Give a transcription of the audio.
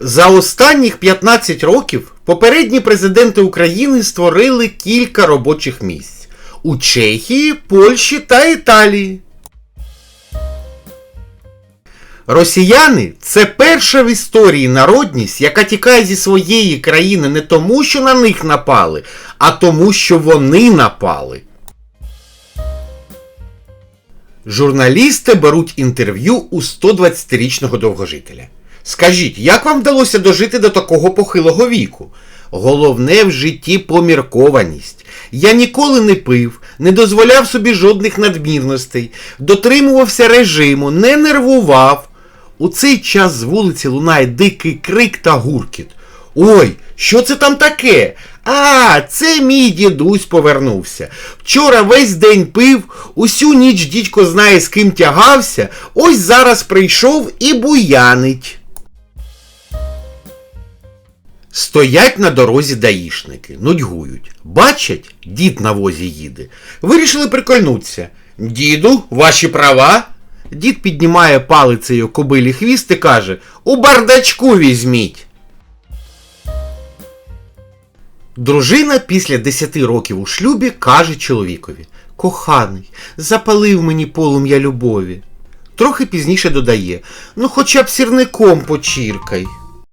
За останніх 15 років попередні президенти України створили кілька робочих місць у Чехії, Польщі та Італії. Росіяни це перша в історії народність, яка тікає зі своєї країни не тому, що на них напали, а тому, що вони напали. Журналісти беруть інтерв'ю у 120-річного довгожителя. Скажіть, як вам вдалося дожити до такого похилого віку? Головне в житті поміркованість. Я ніколи не пив, не дозволяв собі жодних надмірностей, дотримувався режиму, не нервував. У цей час з вулиці лунає дикий крик та гуркіт. Ой, що це там таке? А, це мій дідусь повернувся. Вчора весь день пив, усю ніч дідько знає, з ким тягався, ось зараз прийшов і буянить. Стоять на дорозі даїшники, нудьгують. Бачать, дід на возі їде. Вирішили прикольнутися. Діду, ваші права? Дід піднімає палицею кобилі хвіст і каже: У бардачку візьміть. Дружина після 10 років у шлюбі каже чоловікові: Коханий, запалив мені полум'я любові. Трохи пізніше додає: Ну, хоча б сірником почіркай.